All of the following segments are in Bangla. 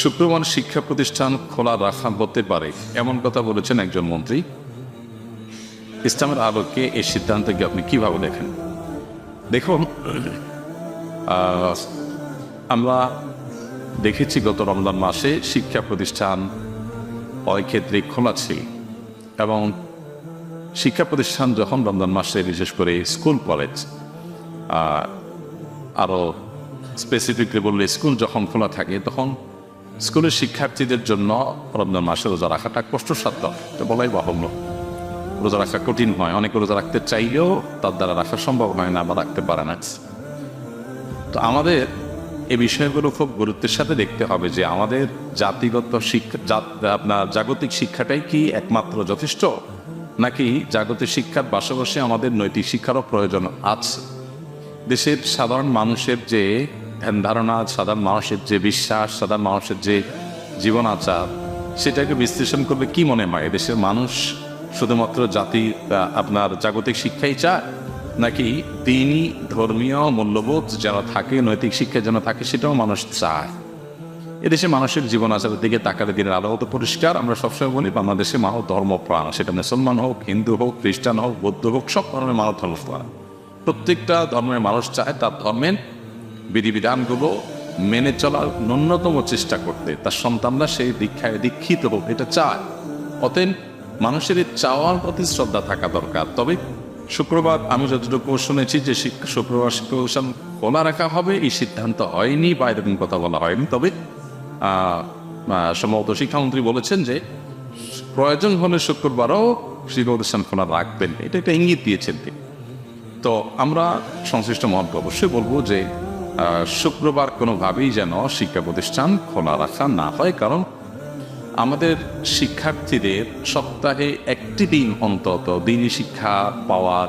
শুক্রবার শিক্ষা প্রতিষ্ঠান খোলা রাখা হতে পারে, এমন কথা বলেছেন একজন মন্ত্রী। ইসলামের আলোকে এই সিদ্ধান্তকে আপনি কীভাবে দেখেন? দেখুন আমরা দেখেছি গত রমজান মাসে শিক্ষা প্রতিষ্ঠান ক্ষেত্রে খোলা ছিল এবং শিক্ষা প্রতিষ্ঠান যখন রমজান মাসে বিশেষ করে স্কুল, কলেজ আরও স্পেসিফিকলি বললে স্কুল যখন খোলা থাকে, তখন স্কুলের শিক্ষার্থীদের জন্য রমজান মাসে রোজা রাখাটা কষ্টসাধ্য। তো বলাই বাহুল্য। রোজা রাখা কঠিন হয়। অনেকে রোজা রাখতে চাইলেও তার দ্বারা রাখা সম্ভব হয় না বা রাখতে পারে না। তো আমাদের এই বিষয়গুলো খুব গুরুত্বের সাথে দেখতে হবে যে আমাদের জাতিগত শিক্ষা আপনার জাগতিক শিক্ষাটাই কি একমাত্র যথেষ্ট? নাকি জাগতিক শিক্ষার পাশাপাশি আমাদের নৈতিক শিক্ষারও প্রয়োজন আছে? দেশের সাধারণ মানুষের যে ধ্যান ধারণা সাধারণ মানুষের যে বিশ্বাস সাধারণ মানুষের যে জীবন আচার, সেটাকে বিশ্লেষণ করলে কি মনে হয়? দেশের মানুষ শুধুমাত্র জাতি আপনার জাগতিক শিক্ষাই চায়? নাকি তিনি ধর্মীয় মূল্যবোধ যেন থাকে, নৈতিক শিক্ষা যেন থাকে, সেটাও মানুষ চায়? এদেশে মানুষের জীবন আচারের দিকে তাকালে দিনের আলো তো পরিষ্কার। আমরা সবসময় বলি, বাংলাদেশে মানব ধর্মপ্রাণ সেটা মুসলমান হোক, হিন্দু হোক, খ্রিস্টান হোক, বৌদ্ধ হোক, সব ধরনের মানব ধর্মপ্রাণ প্রত্যেকটা ধর্মের মানুষ চায় তার ধর্মের বিধিবিধানগুলো মেনে চলার ন্যূনতম চেষ্টা করতে তার সন্তানরা সেই দীক্ষায় দীক্ষিত হোক এটা চায়। অতএব মানুষের চাওয়ার প্রতি শ্রদ্ধা থাকা দরকার। তবে শুক্রবার আমি যতটুকু শুনেছি যে শিক্ষা শুক্রবার শিক্ষা প্রতিষ্ঠান খোলা রাখা হবে, এই সিদ্ধান্ত হয়নি বা এরকম কথা বলা হয়নি। তবে সম্ভবত শিক্ষামন্ত্রী বলেছেন যে প্রয়োজন হলে শুক্রবারও শিক্ষা প্রতিষ্ঠান খোলা রাখবেন। এটা একটা ইঙ্গিত দিয়েছেন তিনি। তো আমরা সংশ্লিষ্ট মহলকে অবশ্যই বলব যে শুক্রবার কোনোভাবেই যেন শিক্ষা প্রতিষ্ঠান খোলা রাখা না হয়, কারণ আমাদের শিক্ষার্থীদের সপ্তাহে একটি দিন অন্তত দিনই শিক্ষা পাওয়ার,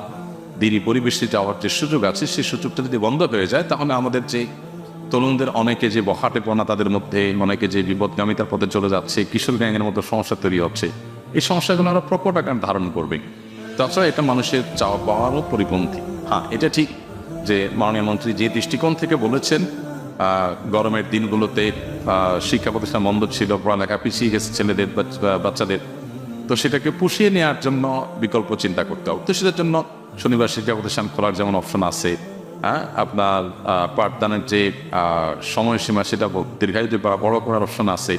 দিনই পরিবেশে যাওয়ার যে সুযোগ আছে সেই সুযোগটা যদি বন্ধ হয়ে যায়, তাহলে আমাদের যে তরুণদের অনেকে যে বখাটেপনা তাদের মধ্যে, অনেকে যে বিপদগামিতার পথে চলে যাচ্ছে, কিশোর গ্যাংয়ের মতো সমস্যা তৈরি হচ্ছে, এই সমস্যাগুলো আরও প্রকট আকার ধারণ করবে। তাছাড়া এটা মানুষের চাওয়া পাওয়ারও পরিপন্থী। হ্যাঁ এটা ঠিক। যে মাননীয় মন্ত্রী যে দৃষ্টিকোণ থেকে বলেছেন গরমের দিনগুলোতে শিক্ষা প্রতিষ্ঠান বন্ধ ছিল, পড়ালেখা পিছিয়ে গেছে ছেলেদের বাচ- বাচ্চাদের। তো সেটাকে পুষিয়ে নেওয়ার জন্য বিকল্প চিন্তা করতে হবে। তো সেটার জন্য শনিবার শিক্ষা প্রতিষ্ঠান খোলার যেমন অপশন আছে হ্যাঁ আপনার পাঠদানের যে সময়সীমা সেটা দীর্ঘায়িত বা বড় করার অপশন আছে।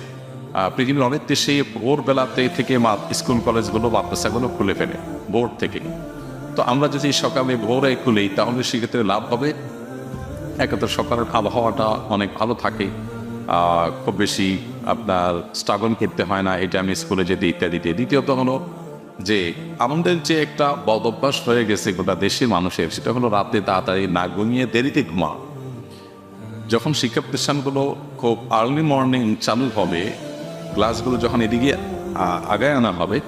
পৃথিবীর অনেক দেশে ভোরবেলাতে থেকে মা- স্কুল, কলেজগুলো, মাদ্রাসাগুলো খুলে ফেলে, ভোর থেকে। তো আমরা যদি সকালে ভোরে খুলি, তাহলে সেক্ষেত্রে লাভ হবে। একে তো সকালের আবহাওয়াটা অনেক ভালো থাকে। খুব বেশি আপনার স্ট্রাগল করতে হয় না, এটা আমি স্কুলে যেতে ইত্যাদিতে দ্বিতীয়ত হলো যে, আমাদের যে একটা বদ অভ্যাস হয়ে গেছে গোটা দেশের মানুষের, সেটা হলো রাতে তাড়াতাড়ি না ঘুমিয়ে দেরিতে ঘুমা। যখন শিক্ষা প্রতিষ্ঠানগুলো খুব আর্লি মর্নিং চালু হবে ক্লাসগুলো যখন এদিকে আগায় আনা হবে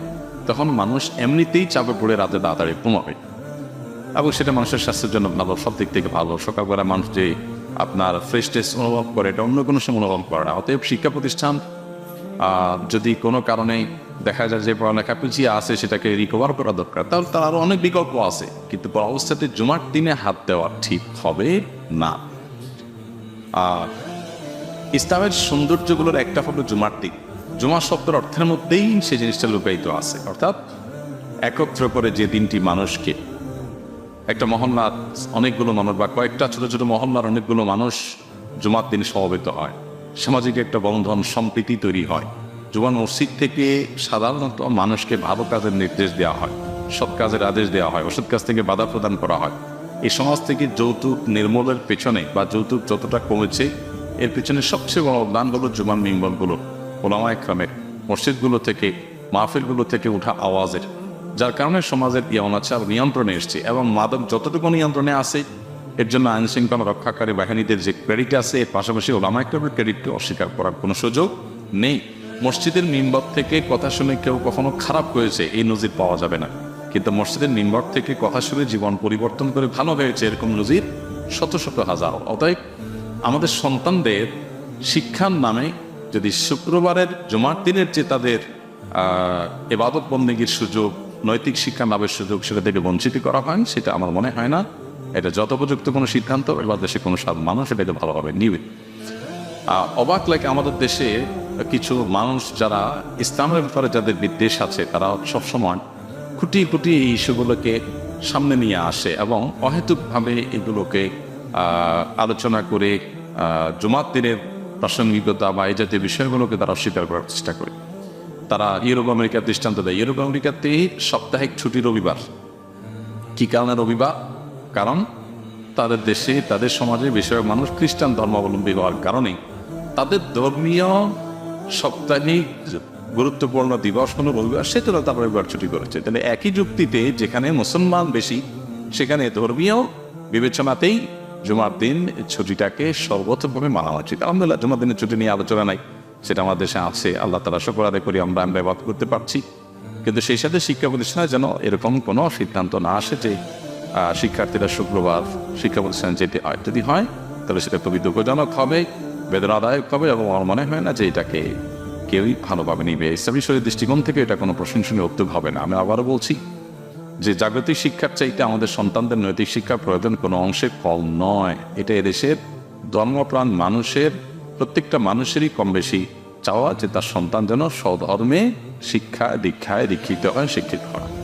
তখন মানুষ এমনিতেই চাপে পড়ে রাতে তাড়াতাড়ি ঘুমাবে। এবং সেটা মানুষের স্বাস্থ্যের জন্য ভালো, সব দিক থেকে ভালো। সকালবেলা মানুষ যে আপনার ফ্রেশনেস অনুভব করে, এটা অন্য কোনো সময় অনুভব করে না। অতএব শিক্ষা প্রতিষ্ঠান যদি কোনো কারণে দেখা যায় যে পড়ালেখা পিছিয়ে আছে, সেটাকে রিকভার করা দরকার, তাহলে তার আরও অনেক বিকল্প আছে। কিন্তু অবস্থাতে জুমার দিনে হাত দেওয়া ঠিক হবে না। আর ইসলামের সৌন্দর্যগুলোর একটা হলো জুমার দিন। জুমা শব্দের অর্থের মধ্যেই সে জিনিসটা লুকায়িত আছে। অর্থাৎ একত্র করে যে দিনটি মানুষকে, একটা মহল্লার অনেকগুলো মানুষ বা কয়েকটা ছোট ছোট মহল্লার অনেকগুলো মানুষ জুমার দিন সমবেত হয়। সামাজিক একটা বন্ধন সম্প্রীতি তৈরি হয়। জুমার মসজিদ থেকে সাধারণত মানুষকে ভালো কাজের নির্দেশ দেওয়া হয়, সৎ কাজের আদেশ দেওয়া হয় ওষুধ কাজ থেকে বাধা প্রদান করা হয়। এই সমাজ থেকে যৌতুক নির্মূলের পেছনে বা যৌতুক যতটা কমেছে, এর পেছনে সবচেয়ে বড় অবদান হলো জুমান মিম্বলগুলো ওলামা একরামের মসজিদগুলো থেকে, মাহফিলগুলো থেকে ওঠা আওয়াজের, যার কারণে সমাজের এই অনাচার নিয়ন্ত্রণে এসছে এবং মাদক যতটুকু নিয়ন্ত্রণে আছে, এর জন্য আইন শৃঙ্খলা রক্ষাকারী বাহিনীদের যে ক্রেডিট আছে, এর পাশাপাশি ওলামা একরামের ক্রেডিটকে অস্বীকার করার কোনো সুযোগ নেই। মসজিদের মিম্বর থেকে কথা শুনে কেউ কখনো খারাপ হয়েছে, এই নজির পাওয়া যাবে না। কিন্তু মসজিদের মিম্বর থেকে কথা শুনে জীবন পরিবর্তন করে ভালো হয়েছে, এরকম নজির শত শত হাজার। অতএব আমাদের সন্তানদের শিক্ষার নামে যদি শুক্রবারের জমার দিনের যে তাদের এবাদত বন্দীগীর সুযোগ, নৈতিক শিক্ষা লাভের সুযোগ সেটা থেকে বঞ্চিত করা হয়, সেটা আমার মনে হয় না। এটা যথোপযুক্ত কোনো সিদ্ধান্ত, এবার দেশে কোনো সাধারণ মানুষ এটাকে ভালোভাবে নিবে। অবাক লাগে আমাদের দেশে কিছু মানুষ যারা ইসলামের ব্যাপারে যাদের বিদ্বেষ আছে, তারা সবসময় খুঁটি খুঁটি এই ইস্যুগুলোকে সামনে নিয়ে আসে এবং অহেতুকভাবে এগুলোকে আলোচনা করে জুমাত দিনের প্রাসঙ্গিকতা বা এই জাতীয় বিষয়গুলোকে তারা অস্বীকার করার চেষ্টা করে। তারা ইউরোপ আমেরিকার দৃষ্টান্ত দেয়। ইউরোপ আমেরিকাতে সাপ্তাহিক ছুটি রবিবার। কি কারণে রবিবার? কারণ তাদের দেশে, তাদের সমাজে বেশিরভাগ মানুষ খ্রিস্টান ধর্মাবলম্বী হওয়ার কারণে তাদের ধর্মীয় সাপ্তাহিক গুরুত্বপূর্ণ দিবস হলো রবিবার, সেজন্য তারা রবিবার ছুটি করেছে। তাহলে একই যুক্তিতে যেখানে মুসলমান বেশি, সেখানে ধর্মীয় বিবেচনাতেই জুমার দিন ছুটিটাকে সর্বোচ্চভাবে মানা উচিত। আলহামদুলিল্লাহ, জুমার দিনের ছুটি নিয়ে আলোচনা নাই। সেটা আমাদের দেশে আছে। আল্লাহ তালা শুকর আদায় করি, আমরা ব্যবহার করতে পারছি। কিন্তু সেই সাথে শিক্ষা প্রতিষ্ঠানে যেন এরকম কোনো সিদ্ধান্ত না আসে যে শিক্ষার্থীরা শুক্রবার শিক্ষা প্রতিষ্ঠানে যেতে হয়। যদি হয়, তাহলে সেটা খুবই দুঃখজনক হবে, বেদনাদায়ক হবে এবং আমার মনে হয় না যে এটাকে কেউই ভালোভাবে নিবে। ইসলামী শরীর দৃষ্টিকোণ থেকে এটা কোনো প্রশংসনীয় উদ্যোগ হবে না। আমি আবারও বলছি যে জাগতিক শিক্ষার চাইতে আমাদের সন্তানদের নৈতিক শিক্ষা প্রয়োজন কোনো অংশে কম নয়। এটা এদেশের ধর্মপ্রাণ মানুষের, প্রত্যেকটা মানুষেরই কম বেশি চাওয়া যে তার সন্তান যেন সধর্মে শিক্ষা দীক্ষায় দীক্ষিত হয়, শিক্ষিত হয়।